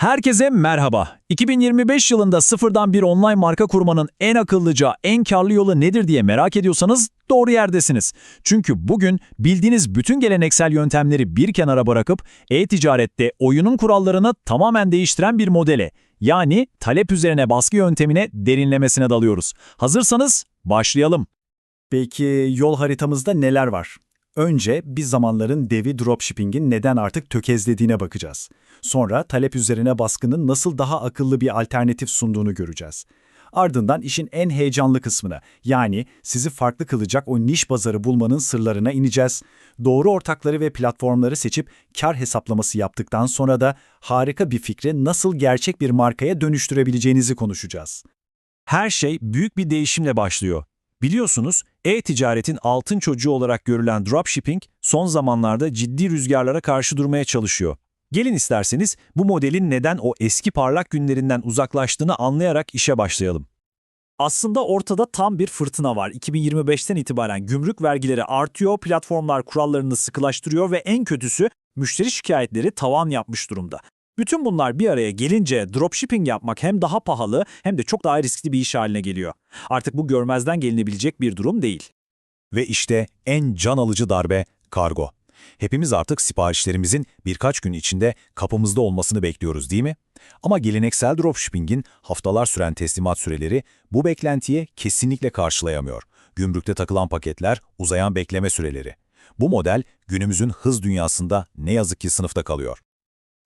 Herkese merhaba. 2025 yılında sıfırdan bir online marka kurmanın en akıllıca, en karlı yolu nedir diye merak ediyorsanız doğru yerdesiniz. Çünkü bugün bildiğiniz bütün geleneksel yöntemleri bir kenara bırakıp e-ticarette oyunun kurallarını tamamen değiştiren bir modele, yani talep üzerine baskı yöntemine derinlemesine dalıyoruz. Hazırsanız başlayalım. Peki yol haritamızda neler var? Önce bir zamanların devi dropshipping'in neden artık tökezlediğine bakacağız. Sonra talep üzerine baskının nasıl daha akıllı bir alternatif sunduğunu göreceğiz. Ardından işin en heyecanlı kısmına, yani sizi farklı kılacak o niş pazarı bulmanın sırlarına ineceğiz. Doğru ortakları ve platformları seçip kar hesaplaması yaptıktan sonra da harika bir fikri nasıl gerçek bir markaya dönüştürebileceğinizi konuşacağız. Her şey büyük bir değişimle başlıyor. Biliyorsunuz, e-ticaretin altın çocuğu olarak görülen dropshipping son zamanlarda ciddi rüzgarlara karşı durmaya çalışıyor. Gelin isterseniz bu modelin neden o eski parlak günlerinden uzaklaştığını anlayarak işe başlayalım. Aslında ortada tam bir fırtına var. 2025'ten itibaren gümrük vergileri artıyor, platformlar kurallarını sıkılaştırıyor ve en kötüsü müşteri şikayetleri tavan yapmış durumda. Bütün bunlar bir araya gelince dropshipping yapmak hem daha pahalı hem de çok daha riskli bir iş haline geliyor. Artık bu görmezden gelinebilecek bir durum değil. Ve işte en can alıcı darbe kargo. Hepimiz artık siparişlerimizin birkaç gün içinde kapımızda olmasını bekliyoruz değil mi? Ama geleneksel dropshipping'in haftalar süren teslimat süreleri bu beklentiye kesinlikle karşılayamıyor. Gümrükte takılan paketler, uzayan bekleme süreleri. Bu model günümüzün hız dünyasında ne yazık ki sınıfta kalıyor.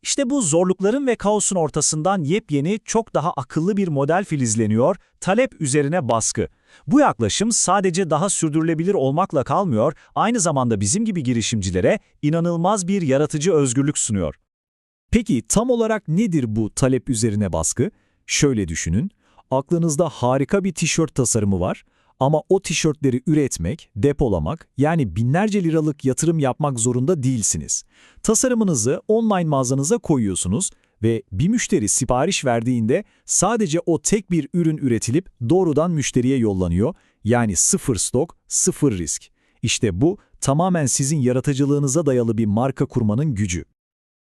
İşte bu zorlukların ve kaosun ortasından yepyeni, çok daha akıllı bir model filizleniyor, talep üzerine baskı. Bu yaklaşım sadece daha sürdürülebilir olmakla kalmıyor, aynı zamanda bizim gibi girişimcilere inanılmaz bir yaratıcı özgürlük sunuyor. Peki tam olarak nedir bu talep üzerine baskı? Şöyle düşünün, aklınızda harika bir tişört tasarımı var ama o tişörtleri üretmek, depolamak yani binlerce liralık yatırım yapmak zorunda değilsiniz. Tasarımınızı online mağazanıza koyuyorsunuz ve bir müşteri sipariş verdiğinde sadece o tek bir ürün üretilip doğrudan müşteriye yollanıyor. Yani sıfır stok, sıfır risk. İşte bu tamamen sizin yaratıcılığınıza dayalı bir marka kurmanın gücü.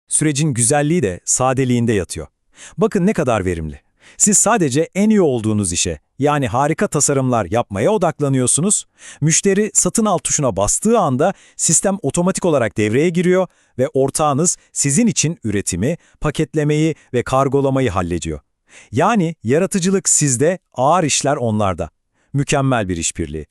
Sürecin güzelliği de sadeliğinde yatıyor. Bakın ne kadar verimli. Siz sadece en iyi olduğunuz işe, yani harika tasarımlar yapmaya odaklanıyorsunuz. Müşteri satın al tuşuna bastığı anda sistem otomatik olarak devreye giriyor ve ortağınız sizin için üretimi, paketlemeyi ve kargolamayı hallediyor. Yani yaratıcılık sizde, ağır işler onlarda. Mükemmel bir işbirliği.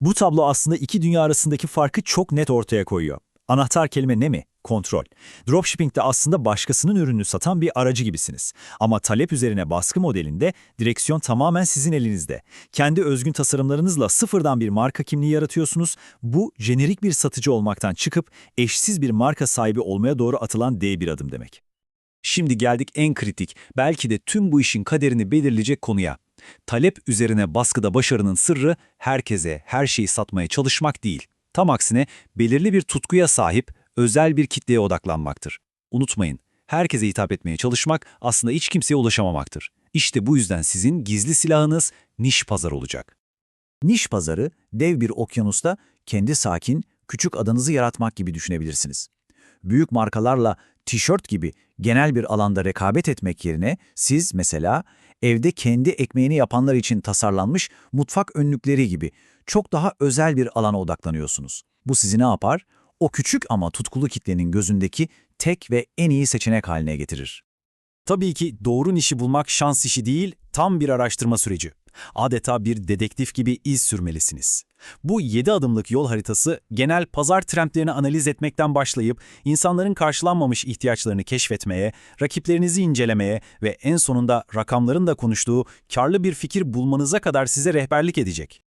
Bu tablo aslında iki dünya arasındaki farkı çok net ortaya koyuyor. Anahtar kelime ne mi? Kontrol. Dropshipping'de aslında başkasının ürününü satan bir aracı gibisiniz. Ama talep üzerine baskı modelinde direksiyon tamamen sizin elinizde. Kendi özgün tasarımlarınızla sıfırdan bir marka kimliği yaratıyorsunuz. Bu jenerik bir satıcı olmaktan çıkıp eşsiz bir marka sahibi olmaya doğru atılan D bir adım demek. Şimdi geldik en kritik, belki de tüm bu işin kaderini belirleyecek konuya. Talep üzerine baskıda başarının sırrı herkese her şeyi satmaya çalışmak değil. Tam aksine belirli bir tutkuya sahip özel bir kitleye odaklanmaktır. Unutmayın, herkese hitap etmeye çalışmak aslında hiç kimseye ulaşamamaktır. İşte bu yüzden sizin gizli silahınız niş pazar olacak. Niş pazarı dev bir okyanusta kendi sakin, küçük adanızı yaratmak gibi düşünebilirsiniz. Büyük markalarla tişört gibi genel bir alanda rekabet etmek yerine siz mesela evde kendi ekmeğini yapanlar için tasarlanmış mutfak önlükleri gibi çok daha özel bir alana odaklanıyorsunuz. Bu sizi ne yapar? O küçük ama tutkulu kitlenin gözündeki tek ve en iyi seçenek haline getirir. Tabii ki doğru nişi bulmak şans işi değil, tam bir araştırma süreci. Adeta bir dedektif gibi iz sürmelisiniz. Bu 7 adımlık yol haritası genel pazar trendlerini analiz etmekten başlayıp insanların karşılanmamış ihtiyaçlarını keşfetmeye, rakiplerinizi incelemeye ve en sonunda rakamların da konuştuğu karlı bir fikir bulmanıza kadar size rehberlik edecek.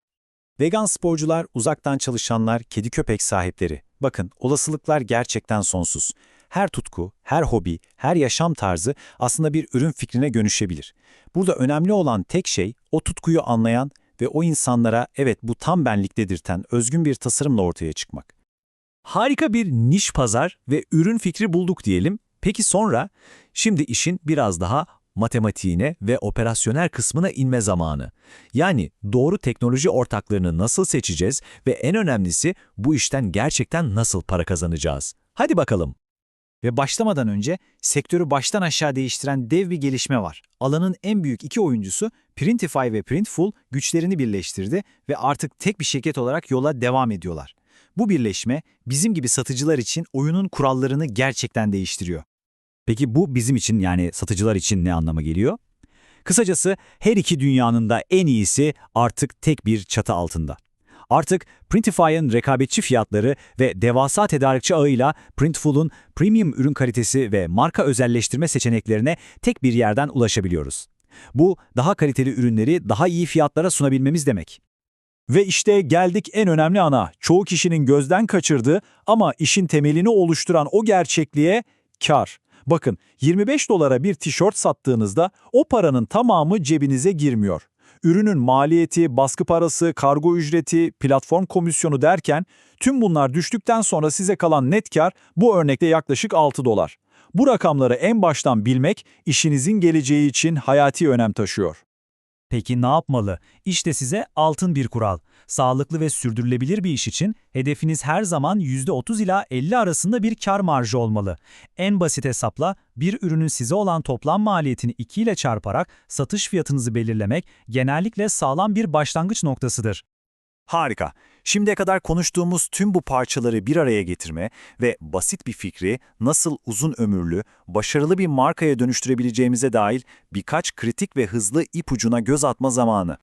Vegan sporcular, uzaktan çalışanlar, kedi köpek sahipleri. Bakın olasılıklar gerçekten sonsuz. Her tutku, her hobi, her yaşam tarzı aslında bir ürün fikrine dönüşebilir. Burada önemli olan tek şey o tutkuyu anlayan ve o insanlara evet bu tam benlik dedirten özgün bir tasarımla ortaya çıkmak. Harika bir niş pazar ve ürün fikri bulduk diyelim. Peki sonra? Şimdi işin biraz daha matematiğine ve operasyonel kısmına inme zamanı. Yani doğru teknoloji ortaklarını nasıl seçeceğiz ve en önemlisi bu işten gerçekten nasıl para kazanacağız? Hadi bakalım. Ve başlamadan önce sektörü baştan aşağı değiştiren dev bir gelişme var. Alanın en büyük iki oyuncusu Printify ve Printful güçlerini birleştirdi ve artık tek bir şirket olarak yola devam ediyorlar. Bu birleşme bizim gibi satıcılar için oyunun kurallarını gerçekten değiştiriyor. Peki bu bizim için yani satıcılar için ne anlama geliyor? Kısacası her iki dünyanın da en iyisi artık tek bir çatı altında. Artık Printify'ın rekabetçi fiyatları ve devasa tedarikçi ağıyla Printful'un premium ürün kalitesi ve marka özelleştirme seçeneklerine tek bir yerden ulaşabiliyoruz. Bu, daha kaliteli ürünleri daha iyi fiyatlara sunabilmemiz demek. Ve işte geldik en önemli ana. Çoğu kişinin gözden kaçırdığı ama işin temelini oluşturan o gerçekliğe kar. Bakın 25 dolara bir tişört sattığınızda o paranın tamamı cebinize girmiyor. Ürünün maliyeti, baskı parası, kargo ücreti, platform komisyonu derken tüm bunlar düştükten sonra size kalan net kar bu örnekte yaklaşık 6 dolar. Bu rakamları en baştan bilmek işinizin geleceği için hayati önem taşıyor. Peki ne yapmalı? İşte size altın bir kural. Sağlıklı ve sürdürülebilir bir iş için hedefiniz her zaman %30 ila 50 arasında bir kar marjı olmalı. En basit hesapla bir ürünün size olan toplam maliyetini 2 ile çarparak satış fiyatınızı belirlemek genellikle sağlam bir başlangıç noktasıdır. Harika. Şimdiye kadar konuştuğumuz tüm bu parçaları bir araya getirme ve basit bir fikri nasıl uzun ömürlü, başarılı bir markaya dönüştürebileceğimize dair birkaç kritik ve hızlı ipucuna göz atma zamanı.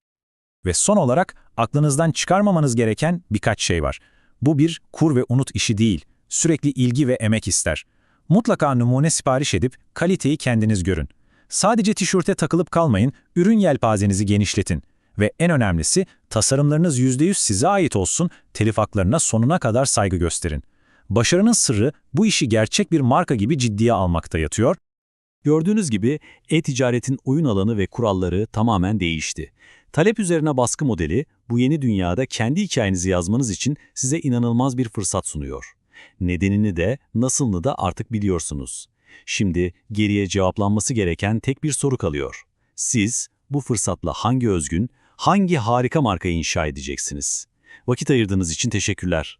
Ve son olarak aklınızdan çıkarmamanız gereken birkaç şey var. Bu bir kur ve unut işi değil, sürekli ilgi ve emek ister. Mutlaka numune sipariş edip kaliteyi kendiniz görün. Sadece tişörte takılıp kalmayın, ürün yelpazenizi genişletin. Ve en önemlisi tasarımlarınız %100 size ait olsun, telif haklarına sonuna kadar saygı gösterin. Başarının sırrı bu işi gerçek bir marka gibi ciddiye almakta yatıyor. Gördüğünüz gibi e-ticaretin oyun alanı ve kuralları tamamen değişti. Talep üzerine baskı modeli bu yeni dünyada kendi hikayenizi yazmanız için size inanılmaz bir fırsat sunuyor. Nedenini de nasılını da artık biliyorsunuz. Şimdi geriye cevaplanması gereken tek bir soru kalıyor. Siz bu fırsatla hangi özgün, hangi harika markayı inşa edeceksiniz? Vakit ayırdığınız için teşekkürler.